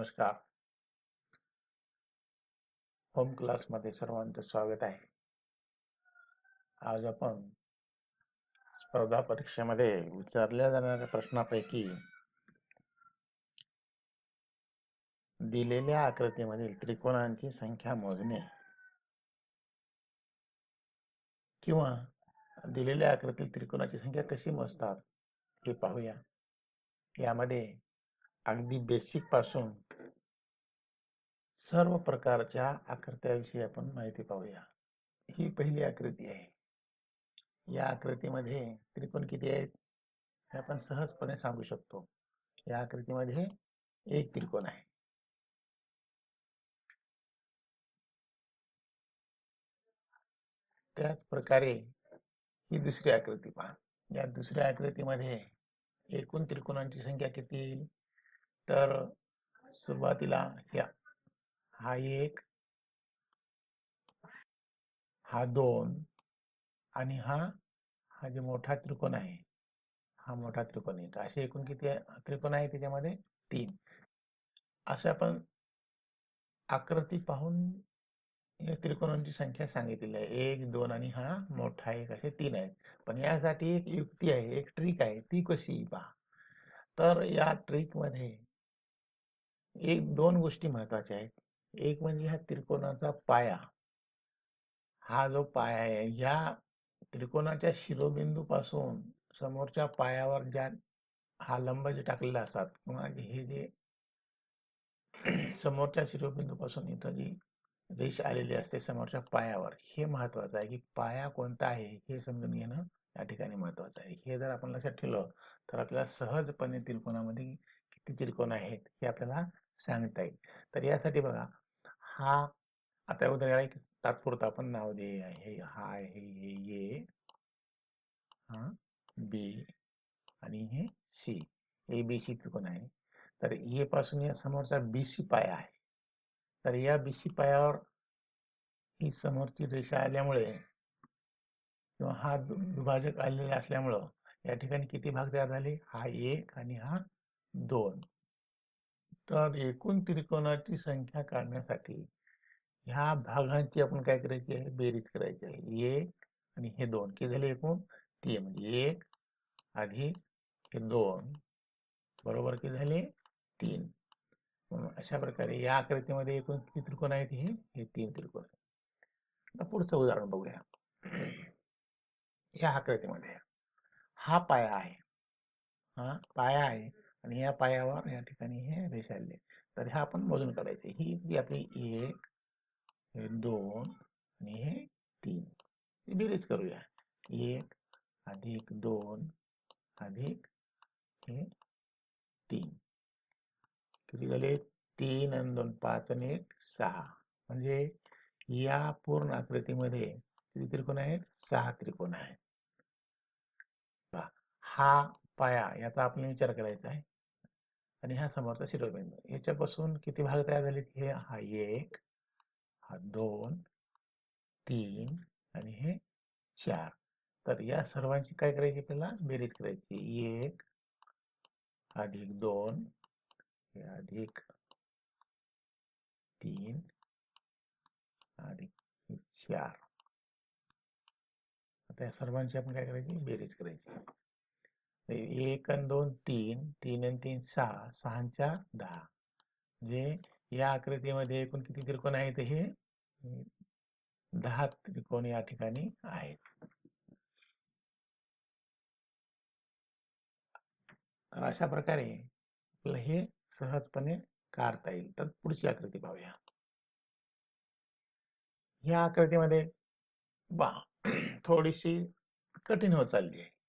नमस्कार. होम क्लासमध्ये सर्वांचं स्वागत आहे. आज आपण स्पर्धा परीक्षेमध्ये विचारल्या जाणाऱ्या प्रश्नापैकी दिलेल्या आकृतीमधील त्रिकोणांची संख्या मोजणे किंवा दिलेल्या आकृतीत त्रिकोणाची संख्या कशी मोजतात हे पाहूया. यामध्ये अगदी बेसिकपासून सर्व प्रकारच्या आकृत्याविषयी आपण माहिती पाहूया. ही पहिली आकृती आहे. या आकृतीमध्ये त्रिकोण किती आहेत? हे आपण सहजपणे सांगू शकतो. या आकृतीमध्ये एक त्रिकोण आहे. त्याच प्रकारे ही दुसरी आकृती पहा. या दुसऱ्या आकृतीमध्ये एकूण त्रिकोणांची संख्या किती येईल? तर सुरुवातीला ह्या हा एक. हा दोन. आणि हा हा जे मोठा त्रिकोण आहे हा मोठा त्रिकोण एक. असे एकूण किती त्रिकोण आहे त्याच्यामध्ये? तीन. असे आपण आकृती पाहून या त्रिकोणांची संख्या सांगितलेली आहे. एक दोन आणि हा मोठा एक. असे तीन आहेत. पण यासाठी एक युक्ती आहे एक ट्रिक आहे. ती कशी? पहा. तर या ट्रिकमध्ये एक दोन गोष्टी महत्त्वाच्या आहेत. एक म्हणजे ह्या त्रिकोणाचा पाया. हा जो पाया आहे ह्या त्रिकोणाच्या शिरोबिंदू पासून समोरच्या पायावर ज्या हा लंब जे टाकलेला असतात किंवा हे जे समोरच्या शिरोबिंदू पासून इथं जी रेष आलेली असते समोरच्या पायावर हे महत्वाचं आहे की पाया कोणता आहे हे समजून घेणं या ठिकाणी महत्वाचं आहे. हे जर आपण लक्षात ठेवलं तर आपल्याला सहजपणे त्रिकोणामध्ये किती त्रिकोण आहेत हे आपल्याला सांगता येईल तर यासाठी बघा, हा आता उदाहरण एक तात्पुरतं आपण नाव दे हे हा, हे, ये, हा, बी हे सी. ए, बी, सी त्रिकोण आहे. तर ए पासून या समोरचा बी, सी पाया आहे. तर या बी, सी पायावर ही समोरची रेषा आल्यामुळे किंवा हा दुभाजक आलेला असल्यामुळं या किती भाग तयार हा एक हा दोन. तर एकूण त्रिकोणाची संख्या काढण्यासाठी ह्या भागांची आपण काय करायची आहे? बेरीज करायची आहे. एक आणि हे दोन. किती झाले एकूण? तीन. म्हणजे एक अधिक हे दोन. बरोबर किती झाले तीन अशा प्रकारे या आकृतीमध्ये एकूण किती त्रिकोण आहेत हे? हे तीन त्रिकोण आता पुढचं उदाहरण बघूया. या आकृतीमध्ये हा पाया आहे. हा पाया आहे. आणि या पायावर या ठिकाणी हे रेषाडले तर हे आपण मोजून काढायचे. ही आपली एक हे दोन आणि हे तीन. बेरीज करूया. एक अधिक दोन अधिक हे तीन. किती झाले? तीन आणि दोन पाच आणि एक सहा. म्हणजे या पूर्ण आकृतीमध्ये किती त्रिकोण आहेत? सहा त्रिकोण आहेत. हा पाया याचा आपण विचार करायचा आहे. हा समोरचा किती भाग तयार झाले हे? हा एक, हा दोन, तीन आणि हे चार. तर या सर्वांची काय करायची आपल्याला बेरीज करायची. एक, अधिक दोन अधिक तीन, अधिक चार. आता या सर्वांची आपण काय करायची? बेरीज करायची. एक आणि दोन तीन तीन आणि तीन सहा सहाच्या दहा. म्हणजे या आकृतीमध्ये एकूण किती त्रिकोण आहेत हे? दहा त्रिकोण या ठिकाणी आहेत. तर अशा प्रकारे आपलं हे सहजपणे काढता येईल. तर पुढची आकृती पाहूया. या आकृतीमध्ये बा थोडीशी कठीण होत चालली आहे.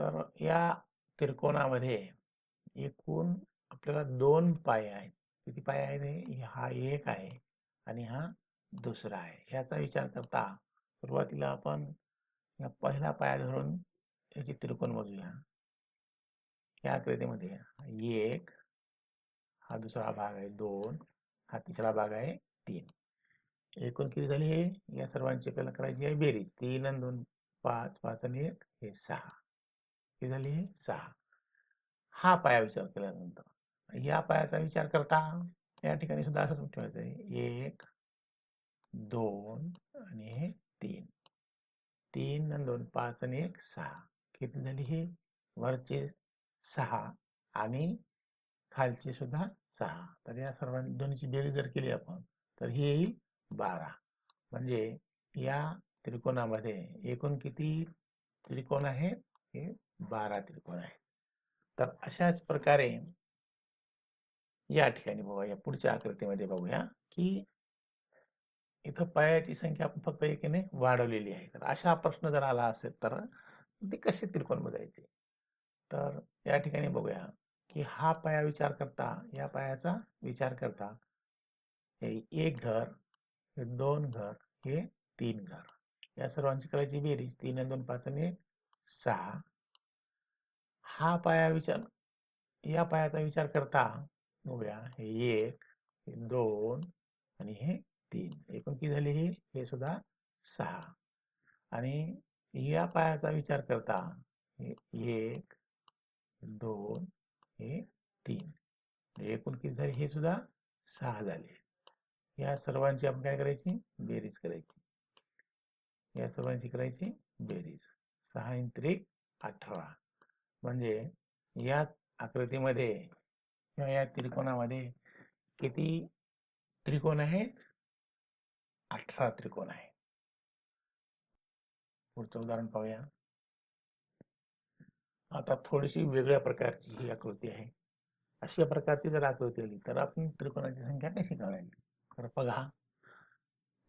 तर या त्रिकोणामध्ये एकूण आपल्याला दोन पाय आहेत. किती पाय आहेत हा एक आहे आणि हा दुसरा आहे. याचा विचार करता सुरुवातीला आपण या पहिला पाया धरून याची त्रिकोण मोजूया. या आकृतीमध्ये एक हा दुसरा भाग आहे दोन हा तिसरा भाग आहे तीन. एकूण किती झाली हे? या सर्वांची आपल्याला करायची आहे बेरीज. तीन आणि दोन पाच पाच आणि एक हे सहा. किती झाली हे सहा हा पाया विचार केल्यानंतर. या पायाचा विचार करता या ठिकाणी सुद्धा असंच ठेवायचं एक दोन आणि हे तीन. तीन आणि दोन पाच आणि एक सहा. किती झाली ही? वरचे सहा आणि खालचे सुद्धा सहा. तर या सर्वांनी दोन्हीची बेरीज जर केली आपण तर ही येईल बारा. म्हणजे या त्रिकोणामध्ये एकूण किती त्रिकोण आहेत? हे बारा त्रिकोण आहेत. तर अशाच प्रकारे या ठिकाणी बघा या पुढच्या आकृतीमध्ये बघूया की इथं पायाची संख्या आपण फक्त एकीने वाढवलेली आहे. तर अशा प्रश्न जर आला असेल तर ते कसे त्रिकोण बघायचे तर या ठिकाणी बघूया की हा पाया विचार करता या पायाचा विचार करता हे एक घर हे दोन घर हे तीन घर. या सर्वांची करायची बेरीज तीन आणि दोन पाच आणि एक. सहा हा पाया विचार या पायाचा विचार करता बघूया हे एक हे दोन आणि हे तीन. एकूण किती झाले हे? हे सुद्धा सहा. आणि या पायाचा विचार करता हे एक दोन हे तीन. एकूण किती झाले? हे सुद्धा सहा झाले. या सर्वांची आपण काय करायची? बेरीज करायची. या सर्वांची करायची? बेरीज. सहा त्रिक अठरा. म्हणजे या आकृतीमध्ये किंवा या त्रिकोणामध्ये किती त्रिकोण आहेत? अठरा त्रिकोण आहे पुढचं उदाहरण पाहूया. आता थोडीशी वेगळ्या प्रकारची ही आकृती आहे. अशा प्रकारची जर आकृती आली तर आपण त्रिकोणाची संख्या कशी काढायची? तर बघा.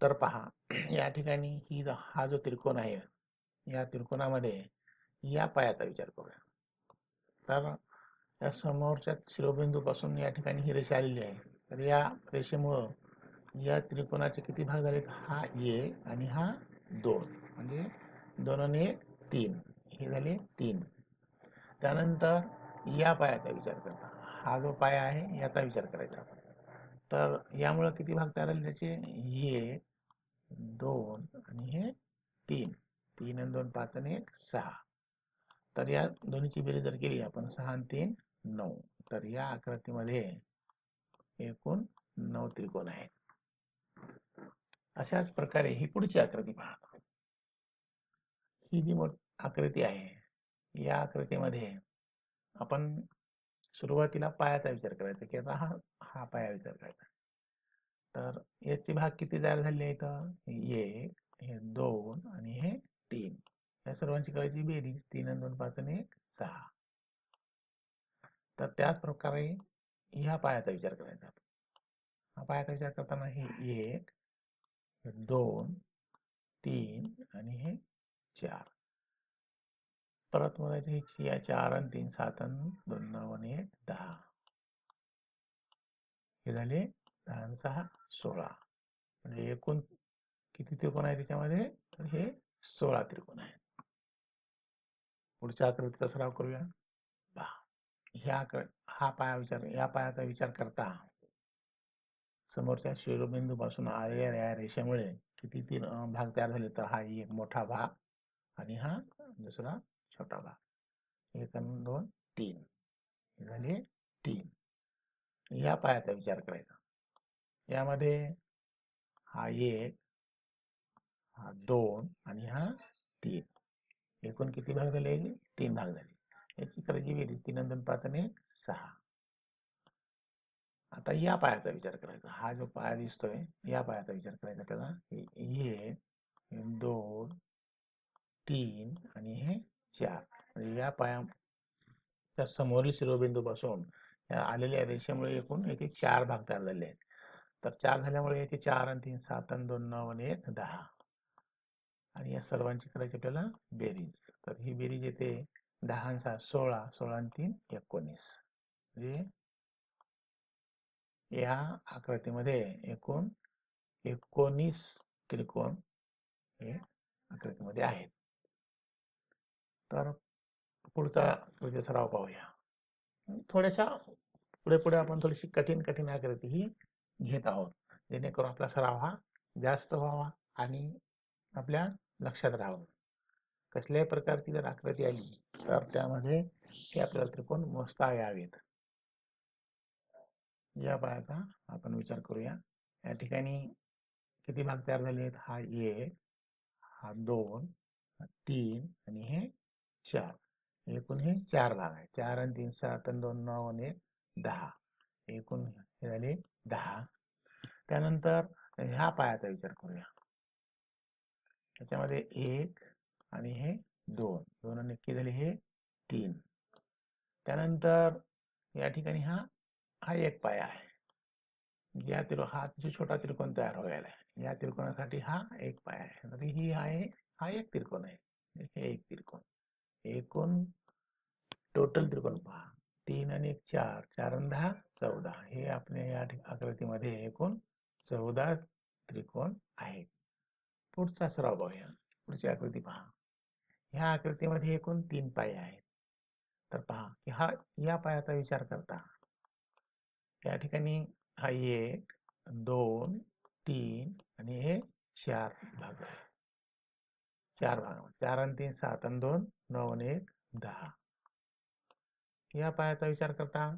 तर पहा या ठिकाणी ही हा जो त्रिकोण आहे या त्रिकोणामध्ये या पायाचा विचार करूया. तर या समोरच्या शिरोबिंदूपासून या ठिकाणी ही रेषा आलेली आहे. तर या रेषेमुळं या त्रिकोणाचे किती भाग झालेत? हा ए आणि हा दोन. म्हणजे दोन आणि एक तीन. हे झाले तीन. त्यानंतर या पायाचा विचार करता. हा जो पाया आहे याचा विचार करायचा. आपण तर यामुळं किती भाग तयार झाले त्याचे? हे दोन आणि हे तीन. तीन आणि दोन पाच आणि एक सहा. तर या दोन्हीची बेरीज जर केली आपण सहा आणि तीन नऊ. तर या आकृतीमध्ये एकूण नऊ त्रिकोण आहेत. अशाच प्रकारे ही पुढची आकृती पहा. ही जी मोठ आकृती आहे या आकृतीमध्ये आपण सुरुवातीला पायाचा विचार करायचा की आता हा हा पाया विचार करायचा. तर याचे भाग किती तयार झाले आहेत एक हे दोन आणि हे तीन. या सर्वांची करायची बेरीज तीन आणि दोन पाच आणि एक सहा. तर त्याच प्रकारे ह्या पायाचा विचार करायचा. हा पायाचा विचार करताना हे एक दोन तीन आणि हे चार. परत मोजायचे हे या चार आणि तीन सात आणि दोन नऊ आणि एक दहा. हे झाले दहा आणि सहा सोळा. म्हणजे एकूण किती त्रिकोण आहे त्याच्यामध्ये? तर हे सोळा त्रिकोण आहे पुढच्या आकृतीचा सराव करूया. पहा. ह्या हा पाया विचार या पायाचा विचार करता. समोरच्या शिरोबिंदू पासून आलेल्या या रेषेमुळे किती तीन भाग तयार झाले तर हा एक मोठा भाग आणि हा दुसरा छोटा भाग. एक दोन तीन. झाले तीन. या पायाचा विचार करायचा. यामध्ये हा एक हा दोन आणि हा तीन. एकूण किती भाग झाले तीन भाग झाले. याची करायची बेरीज तीन दोन पाच आणि सहा. आता या पायाचा विचार करायचा. हा जो पाया दिसतोय या पायाचा विचार करायचा त्याला. एक दोन तीन आणि हे चार. म्हणजे या पायाच्या समोरील शिरोबिंदू पासून आलेल्या रेषेमुळे एकूण याचे चार भाग तयार झाले आहेत. तर चार झाल्यामुळे याचे चार आणि तीन सात आणि दोन नऊ आणि एक दहा. आणि या सर्वांची करायची आपल्याला बेरीज. तर ही बेरीज येते दहा सहा सोळा सोळा आणि तीन एकोणीस. म्हणजे या आकृतीमध्ये एकूण एकोणीस त्रिकोण हे आकृतीमध्ये आहेत. तर पुढचा पुढचा सराव पाहूया. थोड्याशा पुढे पुढे आपण थोडीशी कठीण कठीण आकृती ही घेत आहोत. जेणेकरून आपला सराव हा जास्त व्हावा आणि आपल्या लक्षात राहावं. कसल्याही प्रकारची जर आकृती आली तर त्यामध्ये ते आपल्याला त्रिकोण मोजता यावेत. या पायाचा आपण विचार करूया. या ठिकाणी किती भाग तयार झाले आहेत? हा एक हा दोन हा तीन आणि हे चार. एकूण हे चार भाग आहे चार आणि तीन सात आणि दोन नऊ आणि एक दहा. एकूण हे झाले दहा. त्यानंतर ह्या पायाचा विचार करूया. त्याच्यामध्ये एक आणि हे दोन. दोन आणि नक्की झाले हे तीन. त्यानंतर या ठिकाणी हा हा एक पाया आहे. या त्रिको हा जो छोटा त्रिकोण तयार व्हायला आहे. या त्रिकोणासाठी हा एक पाया आहे. तर ही आहे हा एक त्रिकोण आहे. हे एक त्रिकोण. एकूण टोटल त्रिकोण पहा. तीन आणि एक चार. चार दहा चौदा. हे आपल्या या आकृतीमध्ये एकूण चौदा त्रिकोण आहेत. पुढचा सराव पाहूया पुढची आकृती पहा. ह्या आकृतीमध्ये एकूण तीन पाय आहेत. तर पहा की हा या पायाचा विचार करता. या ठिकाणी हा एक दोन तीन आणि हे चार भाग आहे चार भाग म्हणजे चार आणि तीन सात आणि दोन नऊ आणि एक दहा. या पायाचा विचार करता.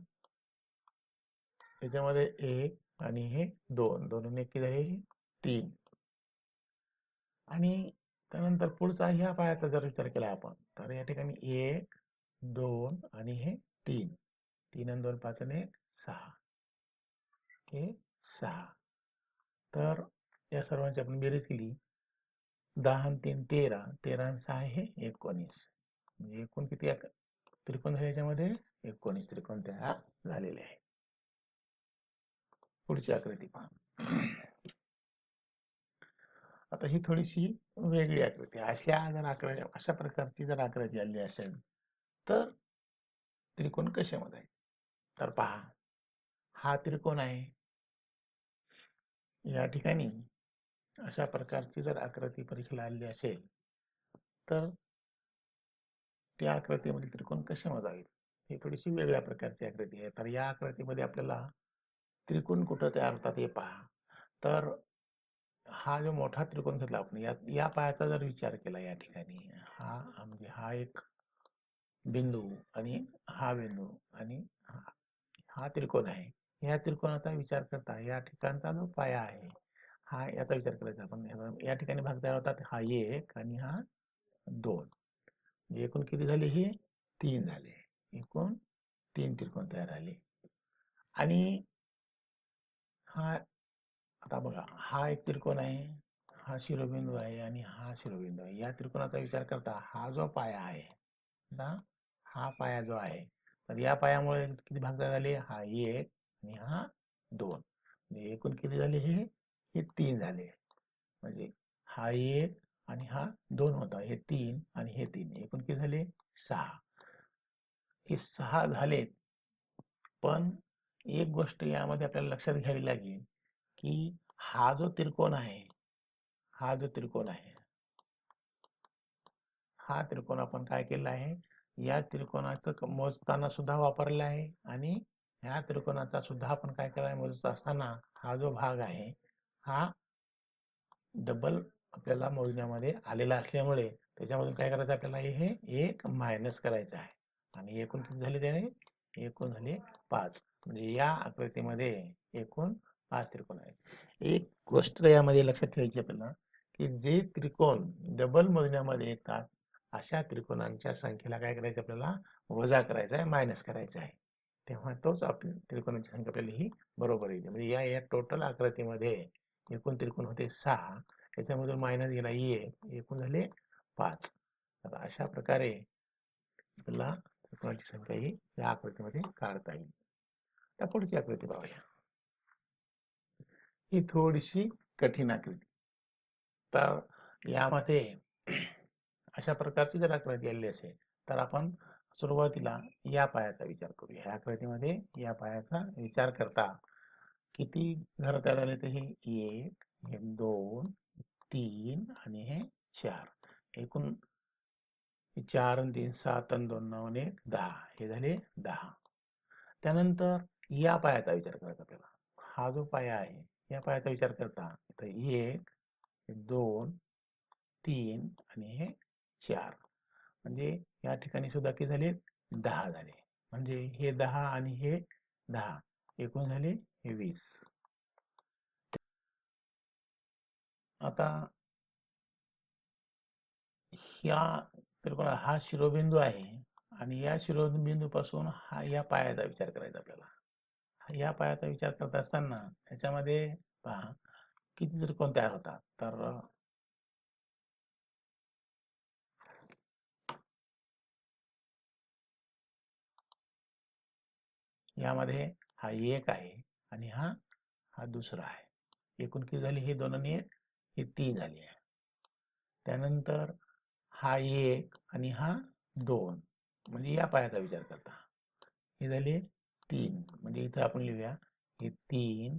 त्याच्यामध्ये एक आणि हे दोन. दोन आणि एक झाले तीन. आणि त्यानंतर पुढचा ह्या पायाचा जर विचार केला आपण तर या ठिकाणी एक दोन आणि हे तीन. तीन आणि दोन पाच आणि एक सहा. हे सहा. तर या सर्वांची आपण बेरीज केली. दहा आणि तीन तेरा. तेरा आणि सहा हे एकोणीस. म्हणजे एकूण किती त्रिकोण झाले याच्यामध्ये? एकोणीस त्रिकोण तयार झालेले आहे. पुढची आकृती पहा. आता ही थोडीशी वेगळी आकृती. अशा जर आकृती अशा प्रकारची जर आकृती आली असेल तर त्रिकोण कशामध्ये आहे तर पहा हा त्रिकोण आहे. या ठिकाणी अशा प्रकारची जर आकृती परीक्षेला आली असेल तर त्या आकृतीमध्ये त्रिकोण कसे मोजावेत? ही थोडीशी वेगळ्या प्रकारची आकृती आहे. तर या आकृतीमध्ये आपल्याला त्रिकोण कुठं तयार होतात हे पहा. तर हा जो मोठा त्रिकोण घेतला आपण या या पायाचा जर विचार केला या ठिकाणी हा म्हणजे हा एक बिंदू आणि हा बिंदू आणि हा त्रिकोण आहे. या त्रिकोणाचा विचार करता या ठिकाणचा जो पाया आहे हा याचा विचार करायचा आपण. या ठिकाणी भाग तयार होतात हा एक आणि हा दोन. म्हणजे एकूण किती झाले हे? तीन झाले. एकूण तीन त्रिकोण तयार झाले. आणि हा आता बघा हा एक त्रिकोण आहे हा शिरोबिंदू आहे आणि हा शिरोबिंदू आहे. या त्रिकोणाचा विचार करता हा जो पाया आहे ना हा पाया जो आहे तर या पायामुळे किती भाग झाले? हा एक आणि हा दोन. म्हणजे एकूण किती झाले हे? हे तीन झाले. म्हणजे हा एक आणि हा दोन होता. हे तीन आणि हे तीन. एकूण किती झाले? सहा. हे सहा झालेत. पण एक गोष्ट यामध्ये आपल्याला लक्षात घ्यावी लागेल की हा जो त्रिकोण आहे हा जो त्रिकोण आहे हा त्रिकोण आपण काय केला आहे? या त्रिकोणाचं मोजताना सुद्धा वापरला आहे आणि ह्या त्रिकोणाचा सुद्धा आपण काय केला मोजत असताना हा जो भाग आहे हा डबल आपल्याला मोजण्यामध्ये आलेला असल्यामुळे त्याच्यामधून काय करायचं आपल्याला हे एक मायनस करायचं आहे. आणि एकूण किती झाले त्याने? एकूण झाले पाच. म्हणजे या आकृतीमध्ये एकूण हा त्रिकोण आहे. एक गोष्ट यामध्ये लक्षात ठेवायची आपल्याला की जे त्रिकोण डबल मोजण्यामध्ये येतात अशा त्रिकोणांच्या संख्येला काय करायचं आपल्याला? वजा करायचा आहे मायनस करायचा आहे. तेव्हा तोच आपली त्रिकोणाची संख्या आपल्याला ही बरोबर येते. म्हणजे या या टोटल आकृतीमध्ये एकूण त्रिकोण होते सहा त्याच्यामधून मायनस गेला एक एकूण झाले पाच. तर अशा प्रकारे आपल्याला त्रिकोणाची संख्या ही या आकृतीमध्ये काढता येईल. त्या पुढची आकृती पाहूया. ही थोडीशी कठीण आकृती. तर यामध्ये अशा प्रकारची जर आकृती आलेली असेल तर आपण सुरुवातीला या पायाचा विचार करूया. ह्या आकृतीमध्ये या पायाचा विचार करता किती घर तयार झाले तर हे? एक हे दोन तीन आणि हे चार. एकूण चार आणि तीन सात आणि दोन नऊ आणि एक दहा. हे झाले दहा. त्यानंतर या पायाचा विचार करायचा आपल्याला. हा जो पाया आहे या पायाचा विचार करता. तर एक दोन तीन आणि हे चार. म्हणजे या ठिकाणी सुद्धा किती झाले? दहा झाले. म्हणजे हे दहा आणि हे दहा. एकूण झाले हे वीस. आता ह्या त्रिकोणा हा शिरोबिंदू आहे आणि या शिरोबिंदू पासून हा या पायाचा विचार करायचा आपल्याला. या पायाचा विचार करत असताना याच्यामध्ये पहा किती त्रिकोण तयार होतात. तर यामध्ये हा एक आहे आणि हा हा दुसरा आहे. एकूण किती झाली? हे दोन आणि एक हे तीन झाली आहे. त्यानंतर हा एक आणि हा दोन. म्हणजे या पायाचा विचार करता. हे झाले तीन. म्हणजे इथं आपण लिहूया. हे तीन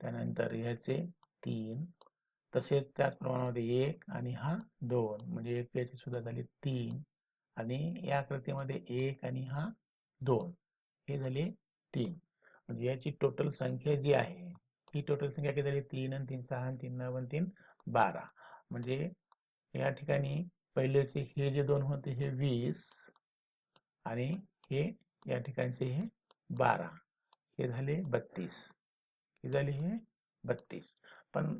त्यानंतर ह्याचे तीन तसेच त्याच प्रमाणामध्ये एक आणि हा दोन. म्हणजे एक याची सुद्धा झाली तीन आणि या आकृतीमध्ये एक आणि हा दोन. हे झाले तीन. म्हणजे याची टोटल संख्या जी आहे ही टोटल संख्या किती झाली? तीन आणि तीन सहा आणि तीन नऊ आणि तीन बारा. म्हणजे या ठिकाणी पहिलेचे हे जे दोन होते हे वीस आणि हे या ठिकाणचे हे बारा. हे झाले बत्तीस. हे झाले हे बत्तीस. पण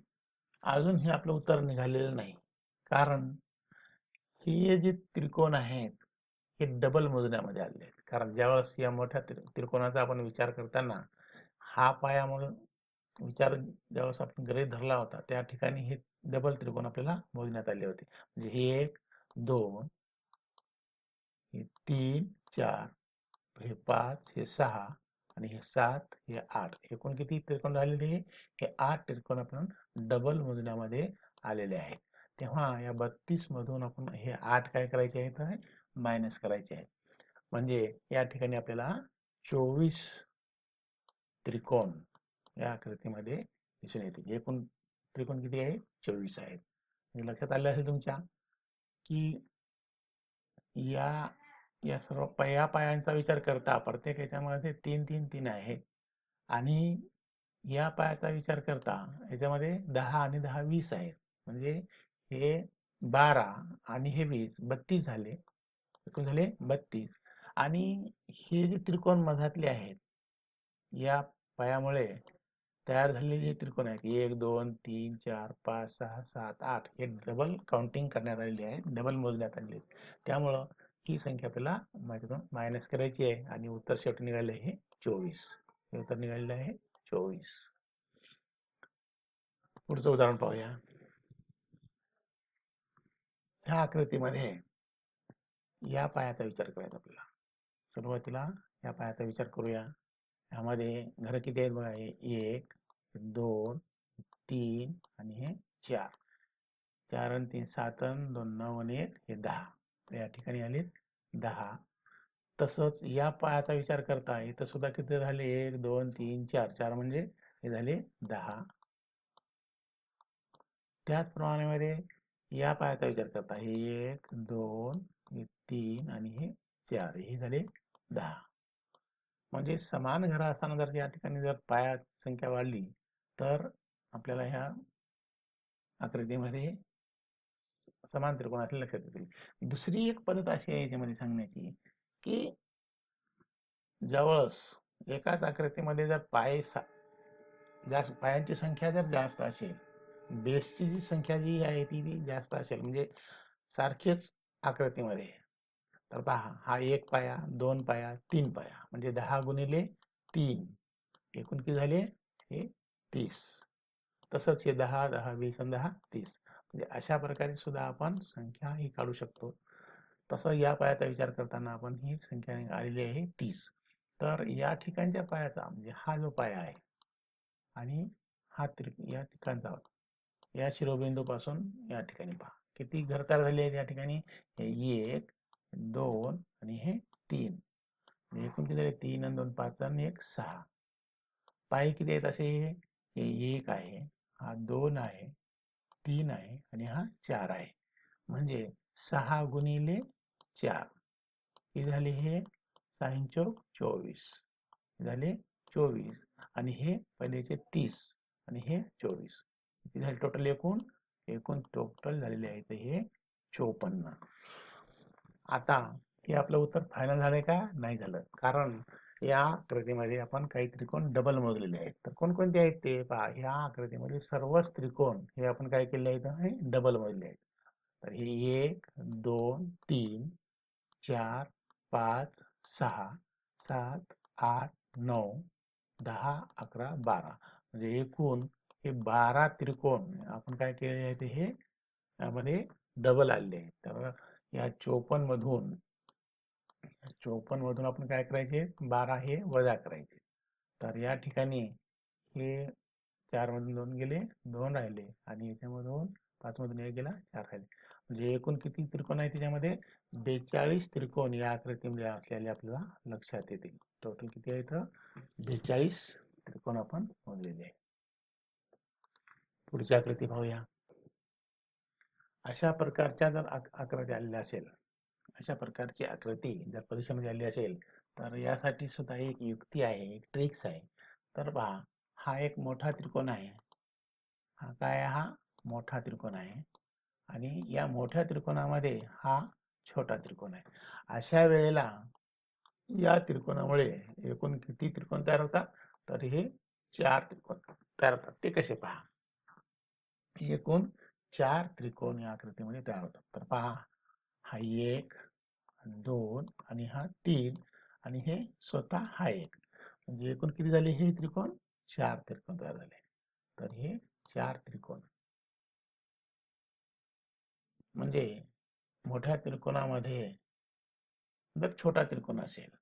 अजून हे आपलं उत्तर निघालेलं नाही. कारण हे जे त्रिकोण आहेत हे डबल मोजण्यामध्ये आले आहेत. कारण ज्यावेळेस या मोठ्या त्रिकोणाचा आपण विचार करताना हा पाया म्हणून विचार ज्यावेळेस आपण गृहीत धरला होता त्या ठिकाणी हे डबल त्रिकोण आपल्याला मोजण्यात आले होते. म्हणजे हे एक दोन हे तीन चार हे पाच हे सहा आणि हे सात हे आठ. एकूण किती त्रिकोण झालेले हे आठ त्रिकोण आपण डबल मोजण्यामध्ये आलेले आहेत. तेव्हा या बत्तीस मधून आपण हे आठ काय करायचे आहे तर मायनस करायचे आहे म्हणजे या ठिकाणी आपल्याला चोवीस त्रिकोण या आकृतीमध्ये दिसून येते. एकूण त्रिकोण किती आहे? चोवीस आहेत. लक्षात आलं असेल तुमच्या? की या या सर्व पया पायांचा विचार करता प्रत्येक याच्यामध्ये तीन तीन तीन आहेत. आणि या पायाचा विचार करता याच्यामध्ये दहा आणि दहा वीस आहेत. म्हणजे हे बारा आणि हे वीस बत्तीस झाले. एकूण झाले बत्तीस. आणि हे जे त्रिकोण मधातले आहेत या पायामुळे तयार झालेले जे त्रिकोण आहेत एक दोन तीन चार पाच सहा सात आठ हे डबल काउंटिंग करण्यात आलेले आहे डबल मोजण्यात आलेले त्यामुळं ही संख्या आपल्याला माझ्याकडून मायनस करायची आहे आणि उत्तर शेवटी निघाले हे चोवीस. हे उत्तर निघालेलं आहे चोवीस. पुढचं उदाहरण पाहूया. ह्या आकृतीमध्ये या पायाचा विचार करायचा आपल्याला. सुरुवातीला या पायाचा विचार करूया. ह्यामध्ये घर किती आहेत बघा? एक दोन तीन आणि हे चार. चार आणि तीन सात आणि दोन नऊ आणि एक हे दहा. या ठिकाणी आले दहा. तसंच या पायाचा विचार करता इथं सुद्धा किती झाले? एक दोन तीन चार. चार म्हणजे हे झाले दहा. त्याचप्रमाणे या पायाचा विचार करता. हे एक दोन हे तीन आणि हे चार. हे झाले दहा. म्हणजे समान घर असताना जर या ठिकाणी जर पाया संख्या वाढली तर आपल्याला ह्या आकृतीमध्ये समान त्रिकोण असले लक्षात येतील दुसरी एक पद्धत अशी आहे याच्यामध्ये सांगण्याची की जवळच एकाच आकृतीमध्ये जर पाय जास्त पायांची संख्या जर जास्त असेल बेसची जी संख्या जी आहे ती जास्त असेल म्हणजे सारखेच आकृतीमध्ये. तर पहा हा एक पाया दोन पाया तीन पाया म्हणजे दहा गुणिले तीन. एकूण किती झाले? हे तीस. तसंच हे दहा दहा वीस आणि दहा तीस. म्हणजे अशा प्रकारे सुद्धा आपण संख्या ही काढू शकतो. तसं या पायाचा विचार करताना आपण ही संख्या आलेली आहे तीस. तर या ठिकाणच्या पायाचा म्हणजे हा जो पाया आहे आणि हा त्रि या ठिकाणचा या शिरोबिंदू पासून या ठिकाणी पहा. किती घर तयार झाले आहेत या ठिकाणी? एक दोन आणि हे तीन. म्हणजे एकूण किती झाले? तीन आणि दोन पाच आणि एक सहा. पाय किती आहेत असे? हे एक आहे. हा दोन आहे. तीन आहे आणि हा चार आहे. म्हणजे सहा गुणिले चार. हे झाले हे? साईन चौक चोवीस. झाले चोवीस. आणि हे पहिलेचे तीस. आणि हे चोवीस. किती झाले टोटल एकूण? एकूण टोटल झालेले आहे हे चोपन्न. आता हे आपलं उत्तर फायनल झालंय का? नाही झालं. कारण या आकृतीमध्ये आपण काही त्रिकोण डबल मोजलेले आहेत. तर कोणकोणते आहेत ते पहा. या आकृतीमध्ये सर्वच त्रिकोण हे आपण काय केले आहेत हे डबल मोजले आहेत. तर हे एक दोन तीन चार पाच सहा सात आठ नऊ दहा अकरा बारा. म्हणजे एकूण हे बारा त्रिकोण आपण काय केले आहेत हे यामध्ये डबल आलेले आहेत. तर या चोपन मधून चोपन्न मधून आपण काय करायचे? बारा हे वजा करायचे. तर या ठिकाणी हे चार मधून दोन गेले दोन राहिले. आणि याच्यामधून पाच मधून एक गेला चार राहिले. म्हणजे एकूण किती त्रिकोण आहे त्याच्यामध्ये? बेचाळीस त्रिकोण या आकृतीमध्ये असलेले आपल्याला लक्षात येतील. टोटल किती आहे इथं? बेचाळीस त्रिकोण आपण मोजलेले आहे. पुढची आकृती पाहूया. अशा प्रकारच्या जर आकृती आलेल्या असेल अशा प्रकारची आकृती जर परीक्षेमध्ये आली असेल तर यासाठी सुद्धा एक युक्ती आहे एक ट्रिक्स आहे. तर पहा हा एक मोठा त्रिकोण आहे. हा काय हा मोठा त्रिकोण आहे. आणि या मोठ्या त्रिकोणामध्ये हा छोटा त्रिकोण आहे. अशा वेळेला या त्रिकोणामुळे एकूण किती त्रिकोण तयार होतात? तर हे चार त्रिकोण तयार होतात. ते कसे पहा? एकूण चार त्रिकोण या आकृतीमध्ये तयार होतात. तर पहा हा एक दोन आणि हा तीन आणि हे स्वतः हा एक. म्हणजे एकूण किती झाले? हे त्रिकोण चार त्रिकोण तयार झाले. तर हे चार त्रिकोण. म्हणजे मोठ्या त्रिकोणामध्ये जर छोटा त्रिकोण असेल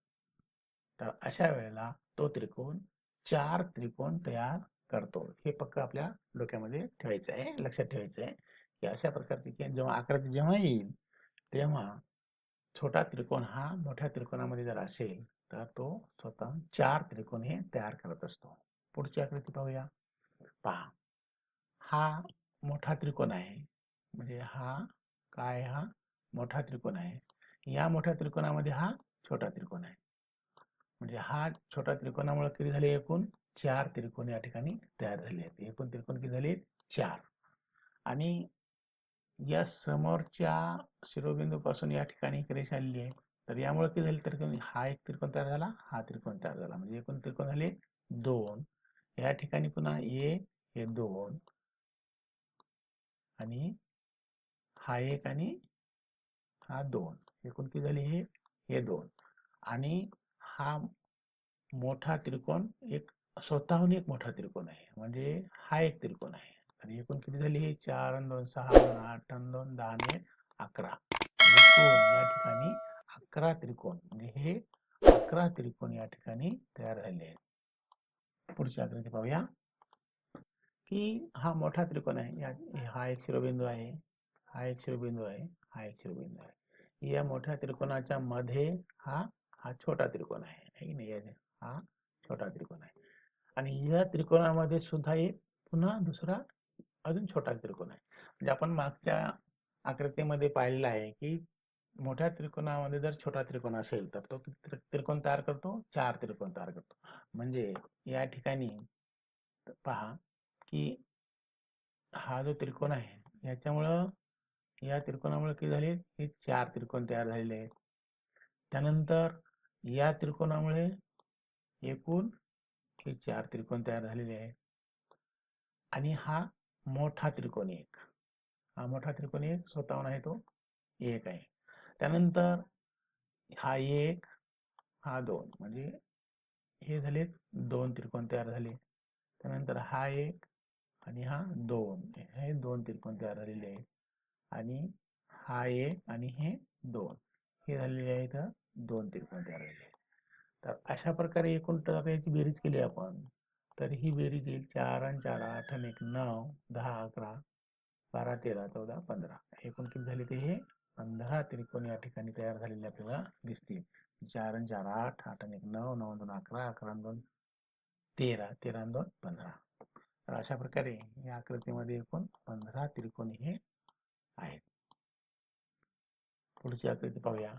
तर अशा वेळेला तो त्रिकोण चार त्रिकोण तयार करतो. हे पक्क आपल्या डोक्यामध्ये ठेवायचं आहे लक्षात ठेवायचं आहे की अशा प्रकारची जेव्हा आकृती जेव्हा येईल तेव्हा छोटा त्रिकोण हा मोठ्या त्रिकोणामध्ये जर असेल तर तो स्वतः चार त्रिकोण हे तयार करत असतो. पुढची आकृती पाहूया. पहा. हा मोठा त्रिकोण आहे. म्हणजे हा काय हा? मोठा त्रिकोण आहे. या मोठ्या त्रिकोणामध्ये हा छोटा त्रिकोण आहे. म्हणजे हा छोटा त्रिकोणामुळे किती झाले? एकूण चार त्रिकोण या ठिकाणी तयार झाले आहेत. एकूण त्रिकोण किती झाले? चार. आणि या समोरच्या शिरोबिंदू पासून या ठिकाणी एक रेषा आलेली आहे. तर यामुळे किती झाली त्रिकोण? हा एक त्रिकोण तयार झाला हा त्रिकोण तयार झाला. म्हणजे एकूण त्रिकोण झाले दोन. या ठिकाणी पुन्हा ए हे दोन. आणि हा एक आणि हा दोन. एकूण किती झाले हे? हे दोन. आणि हा मोठा त्रिकोण एक स्वतःहून एक मोठा त्रिकोण आहे. म्हणजे हा एक त्रिकोण आहे. आणि एकूण किती झाली? हे चार आणि दोन सहा दोन आठ आणि दोन दहा आणि अकरा. म्हणजे या ठिकाणी अकरा त्रिकोण. म्हणजे हे अकरा त्रिकोण या ठिकाणी तयार झाले आहेत. पुढची आकृती पाहूया. की हा मोठा त्रिकोण आहे. या हा एक शिरोबिंदू आहे. हा एक शिरोबिंदू आहे. हा एक शिरोबिंदू आहे. या मोठ्या त्रिकोणाच्या मध्ये हा हा छोटा त्रिकोण आहे. नाही? हा छोटा त्रिकोण आहे. आणि या त्रिकोणामध्ये सुद्धा एक पुन्हा दुसरा अजून छोटा त्रिकोण आहे. म्हणजे आपण मागच्या आकृतीमध्ये पाहिलेलं आहे की मोठ्या त्रिकोणामध्ये जर छोटा त्रिकोण असेल तर तो त्रिकोण तयार करतो? चार त्रिकोण तयार करतो. म्हणजे या ठिकाणी पहा की हा जो त्रिकोण आहे याच्यामुळं या त्रिकोणामुळे किती झाले? हे चार त्रिकोण तयार झालेले आहेत. त्यानंतर या त्रिकोणामुळे एकूण हे चार त्रिकोण तयार झालेले आहेत. आणि हा मोठा त्रिकोण एक. हा मोठा त्रिकोण एक स्वतःहून आहे तो एक आहे. त्यानंतर हा एक हा दोन. म्हणजे हे झाले दोन त्रिकोण तयार झाले. त्यानंतर हा एक आणि हा दोन. हे दोन त्रिकोण तयार झालेले आहेत. आणि हा एक आणि हे दोन. हे झालेले आहेत दोन त्रिकोण तयार झालेले तर अशा प्रकारे एकूण याची बेरीज केली आपण. तर ही बेरीज येईल. चार आणि चार आठ आणि एक नऊ दहा अकरा बारा तेरा चौदा पंधरा. एकूण किती झाले ते हे? पंधरा त्रिकोण या ठिकाणी तयार झालेले आपल्याला दिसतील. चार आणि चार आठ आठ आणि एक नऊ नऊ दोन अकरा अकरा दोन तेरा तेरा दोन पंधरा. तर अशा प्रकारे या आकृतीमध्ये एकूण पंधरा त्रिकोण हे आहेत. पुढची आकृती पाहूया.